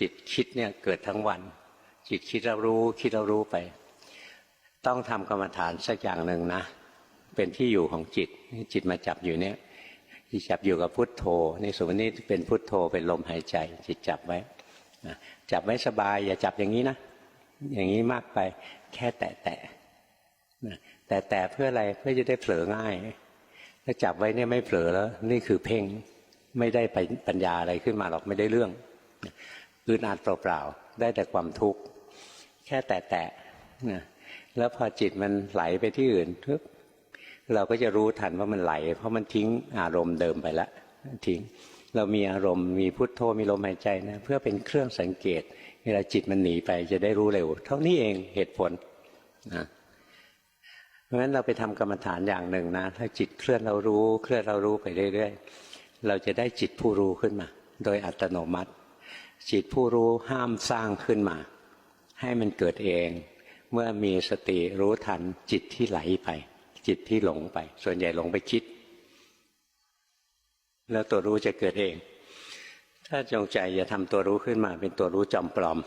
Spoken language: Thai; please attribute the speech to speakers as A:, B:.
A: จิตคิดเนี่ยเกิดทั้งวัน จิตคิดเรารู้คิดเรารู้ไป ต้องทำกรรมฐานสักอย่างหนึ่งนะ เป็นที่อยู่ของจิตจิตมาจับอยู่เนี่ยจิตจับอยู่กับพุทโธนี่สมมตินี่เป็นพุทโธเป็นลมหายใจ จิตจับไว้จับไว้สบาย อย่าจับอย่างนี้นะอย่างนี้มากไปแค่แตะแตะนะแต่แต่เพื่ออะไรเพื่อจะได้เผลอง่ายถ้าจับไว้เนี่ยไม่เผลอแล้ว นี่คือเพ่งไม่ได้ไปปัญญาอะไรขึ้นมาหรอกไม่ได้เรื่อง อึดอัดเปล่าๆได้แต่ความทุกข์แค่แตะแตะนะแล้วพอจิตมันไหลไปที่อื่นทุกเราก็จะรู้ทันว่ามันไหล เพราะมันทิ้งอารมณ์เดิมไปละทิ้งเรามีอารมณ์มีพุทโธมีลมหายใจนะเพื่อเป็นเครื่องสังเกต เวลาจิตมันหนีไปจะได้รู้เร็ว เท่านี้เองเหตุผลนะเพราะฉะนั้นเราไปทำกรรมฐานอย่างหนึ่งนะ ถ้าจิตเคลื่อนเรารู้ เคลื่อนเรารู้ไปเรื่อยๆเราจะได้จิตผู้รู้ขึ้นมา โดยอัตโนมัติ จิตผู้รู้ห้ามสร้างขึ้นมา ให้มันเกิดเอง เมื่อมีสติรู้ทันจิตที่ไหลไป จิตที่หลงไป ส่วนใหญ่หลงไปคิด แล้วตัวรู้จะเกิดเอง ถ้าจงใจอย่าทำตัวรู้ขึ้นมาเป็นตัวรู้จอมปลอม